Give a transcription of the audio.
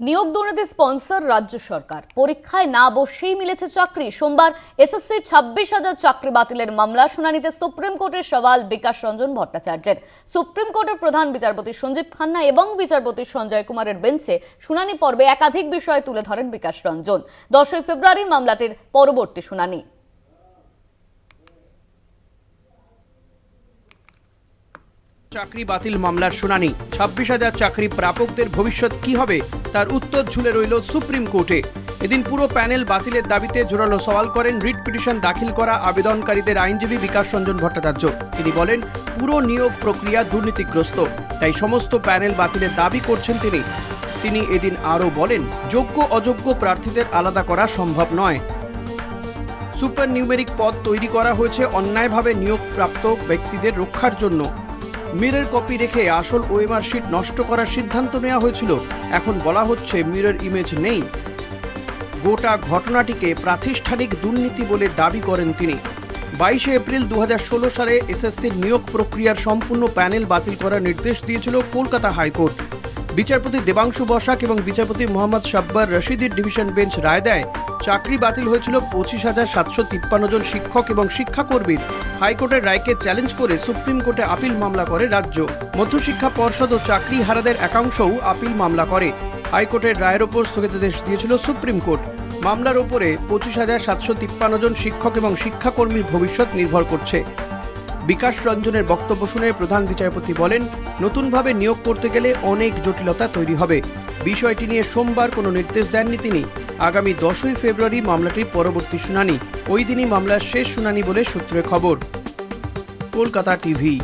নিয়োগ দুর্নীতি স্পন্সর রাজ্য সরকার। পরীক্ষায় না বসেই মিলেছে চাকরি। সোমবার এসএসসি ছাব্বিশ হাজার চাকরি বাতিলের মামলা শুনানিতে সুপ্রিম কোর্টের সওয়াল বিকাশ রঞ্জন ভট্টাচার্যের। সুপ্রিম কোর্টের প্রধান বিচারপতি সঞ্জীব খান্না এবং বিচারপতি সঞ্জয় কুমারের বেঞ্চে শুনানি পর্বে একাধিক বিষয় তুলে ধরেন বিকাশ রঞ্জন। দশই ফেব্রুয়ারি মামলাটির পরবর্তী শুনানি। চাকরি বাতিল মামলার শুনানি। ছাব্বিশ হাজার চাকরি প্রাপকদের ভবিষ্যৎ কি হবে, তার উত্তর ঝুলে রইল সুপ্রিম কোর্টে। এদিন পুরো প্যানেল বাতিলের দাবিতে জোরালো সওয়াল করেন রিট পিটিশন দাখিল করা আবেদনকারীদের আইনজীবী বিকাশ রঞ্জন ভট্টাচার্য। তিনি বলেন, পুরো নিয়োগ প্রক্রিয়া দুর্নীতিগ্রস্ত, তাই সমস্ত প্যানেল বাতিলের দাবি করছেন তিনি। তিনি এদিন আরও বলেন, যোগ্য অযোগ্য প্রার্থীদের আলাদা করা সম্ভব নয়। সুপার নিউমেরিক পদ তৈরি করা হয়েছে অন্যায়ভাবে নিয়োগপ্রাপ্ত ব্যক্তিদের রক্ষার জন্য। মিরর কপি রেখে আসল ওএমআর শিট নষ্ট করার সিদ্ধান্ত নেওয়া হয়েছিল। এখন বলা হচ্ছে মিরের ইমেজ নেই। গোটা ঘটনাটিকে প্রাতিষ্ঠানিক দুর্নীতি বলে দাবি করেন তিনি। বাইশে এপ্রিল দু হাজার ষোলো সালে এসএসসির নিয়োগ প্রক্রিয়ার সম্পূর্ণ প্যানেল বাতিল করার নির্দেশ দিয়েছিল কলকাতা হাইকোর্ট। বিচারপতি দেবাংশু বসাক এবং বিচারপতি মোহাম্মদ সাব্বার রশিদির ডিভিশন বেঞ্চ রায় দেয়, চাকরি বাতিল হয়েছিল পঁচিশ হাজার সাতশো তিপ্পান্ন জন শিক্ষক এবং শিক্ষাকর্মীর। হাইকোর্টের রায়কে চ্যালেঞ্জ করে সুপ্রিম কোর্টে আপিল মামলা করে রাজ্য। মধ্যশিক্ষা পর্ষদ ও চাকরি হারাদের একাংশও আপিল মামলা করে। হাইকোর্টের রায়ের ওপর স্থগিতাদেশ দিয়েছিল সুপ্রিম কোর্ট। মামলার ওপরে পঁচিশ হাজার সাতশো তিপ্পান্ন জন শিক্ষক এবং শিক্ষাকর্মীর ভবিষ্যৎ নির্ভর করছে। বিকাশ রঞ্জনের বক্তব্য শুনে প্রধান বিচারপতি বলেন, নতুনভাবে নিয়োগ করতে গেলে অনেক জটিলতা তৈরি হবে। বিষয়টি নিয়ে সোমবার কোনো নির্দেশ দেননি তিনি। আগামী দশই ফেব্রুয়ারি মামলাটির পরবর্তী শুনানি। ওই দিনই মামলার শেষ শুনানি বলে সূত্রে খবর। কলকাতা টিভি।